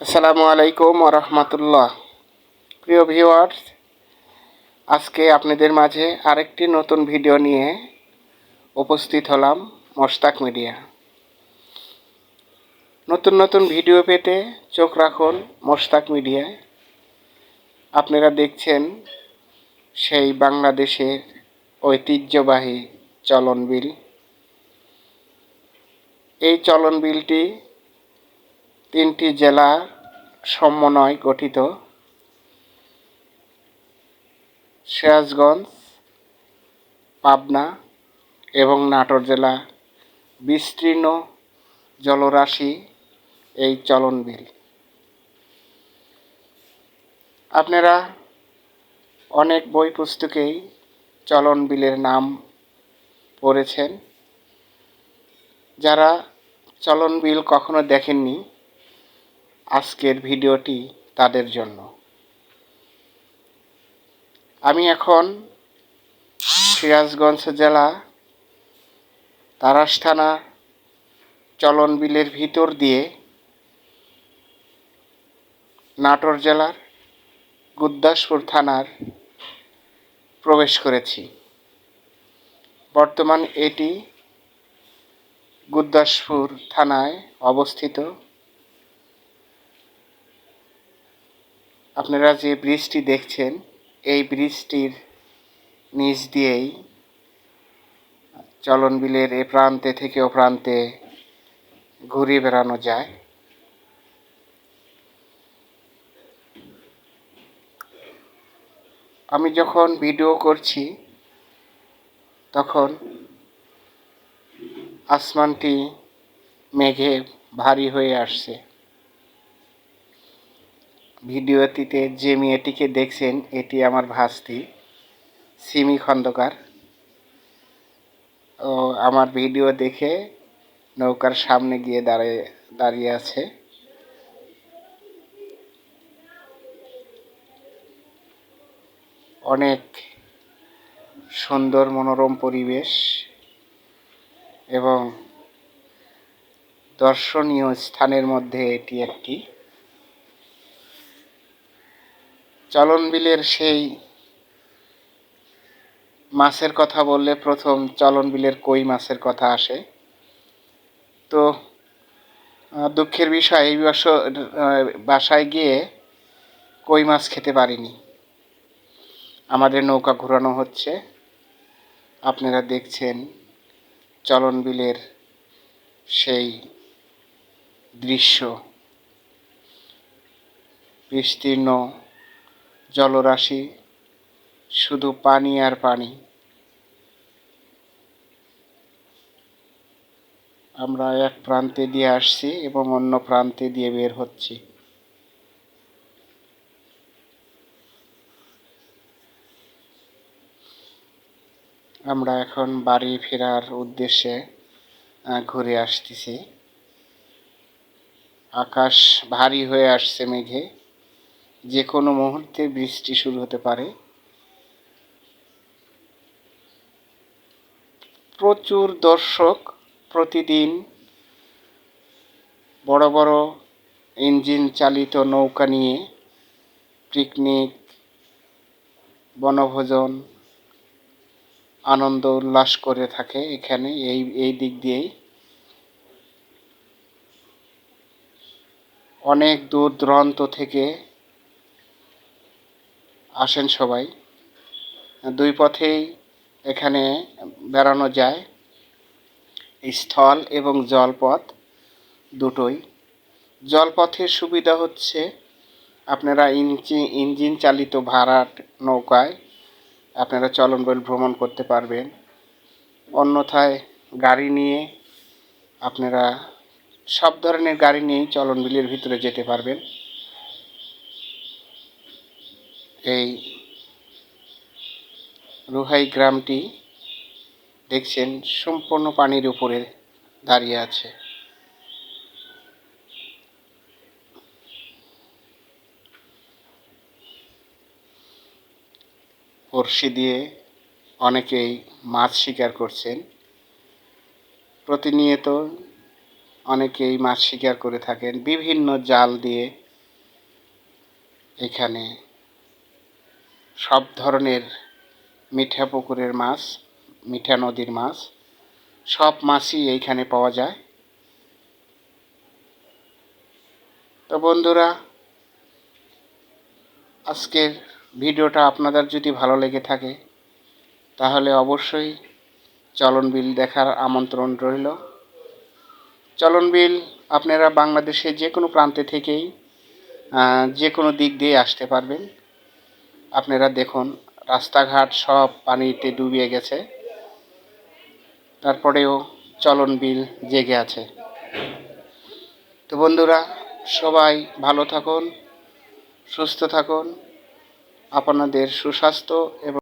আসসালামু আলাইকুম রহমতুল্লাহ। প্রিয় ভিউয়ার্স, আজকে আপনাদের মাঝে আরেকটি নতুন ভিডিও নিয়ে উপস্থিত হলাম মোশতাক মিডিয়া। নতুন নতুন ভিডিও পেতে চোখ রাখুন মোশতাক মিডিয়ায় আপনারা দেখছেন সেই বাংলাদেশের ঐতিহ্যবাহী চলন বিল। এই চলন বিলটি তিনটি জেলা সমন্বয় গঠিত। সিরাজগঞ্জ, পাবনা এবং নাটোর জেলা বিস্তীর্ণ জলরাশি এই চলন বিল আপনারা অনেক বই পুস্তকেই চলন বিলের নাম পড়েছেন। যারা চলন বিল কখনো দেখেননি আজকের ভিডিওটি তাদের জন্য। আমি এখন সিরাজগঞ্জ জেলা তারাস থানা চলন বিলের ভিতর দিয়ে নাটোর জেলার গুদ্দাসপুর থানার প্রবেশ করেছি। বর্তমান এটি গুদ্দাসপুর থানায় অবস্থিত। আপনারা যে ব্রিজটি দেখছেন, এই ব্রিজটির নিচ দিয়েই চলন বিলের এ প্রান্তে থেকে ও প্রান্তে ঘুরে বেড়ানো যায়। আমি যখন ভিডিও করছি, তখন আসমানটি মেঘে ভারী হয়ে আসছে। ভিডিওটিতে যে মেয়েটিকে দেখছেন, এটি আমার ভাস্তি, সিমি খন্দকার। ও আমার ভিডিও দেখে নৌকার সামনে গিয়ে দাঁড়িয়ে দাঁড়িয়ে আছে। অনেক সুন্দর মনোরম পরিবেশ এবং দর্শনীয় স্থানের মধ্যে এটি একটি। চলন বিলের সেই মাছের কথা বললে প্রথম চলন বিলের কই মাছের কথা আসে। তো দুঃখের বিষয়, এই বছর বাসায় গিয়ে কই মাছ খেতে পারিনি। আমাদের নৌকা ঘোরানো হচ্ছে। আপনারা দেখছেন চলন বিলের সেই দৃশ্য। বিস্তীর্ণ জলরাশি, শুধু পানি আর পানি। আমরা এক প্রান্তে দিয়ে আসছি এবং অন্য প্রান্তে দিয়ে বের হচ্ছি। আমরা এখন বাড়ি ফেরার উদ্দেশ্যে ঘুরে আসতেছি। আকাশ ভারী হয়ে আসছে মেঘে। যে কোনো মুহূর্তে বৃষ্টি শুরু হতে পারে। প্রচুর দর্শক প্রতিদিন বড় বড় ইঞ্জিন চালিত নৌকা নিয়ে পিকনিক, বনভোজন, আনন্দ উল্লাস করে থাকে এখানে, এই এই দিক দিয়েই। অনেক দূর দূরান্ত থেকে আসেন সবাই। দুই পথেই এখানে বেড়ানো যায়। স্থল এবং জলপথ দুটোই। জলপথের সুবিধা হচ্ছে আপনারা ইঞ্জিন ইঞ্জিন চালিত ভাড়াট নৌকায় আপনারা চলনবল ভ্রমণ করতে পারবেন। অন্যথায় গাড়ি নিয়ে আপনারা সব ধরনের গাড়ি নিয়েই চলনবিলের ভিতরে যেতে পারবেন। এই রুহাই গ্রামটি দেখছেন সম্পূর্ণ পানির উপরে দাঁড়িয়ে আছে। বড়শি দিয়ে অনেকেই মাছ শিকার করছেন। প্রতিনিয়ত অনেকেই মাছ শিকার করে থাকেন। বিভিন্ন জাল দিয়ে এখানে সব ধরনের মিঠা পুকুরের মাছ, মিঠা নদীর মাছ, সব মাছই এইখানে পাওয়া যায়। তো বন্ধুরা, আজকের ভিডিওটা আপনাদের যদি ভালো লেগে থাকে, তাহলে অবশ্যই চলন বিল দেখার আমন্ত্রণ রইল। চলন বিল আপনারা বাংলাদেশের যে কোনো প্রান্তে থেকেই যে কোনো দিক দিয়ে আসতে পারবেন। আপনারা দেখুন, রাস্তাঘাট সব পানিতে ডুবিয়ে গেছে। তারপরেও চলন বিল জেগে আছে। তো বন্ধুরা, সবাই ভালো থাকুন, সুস্থ থাকুন। আপনাদের সুস্বাস্থ্য এবং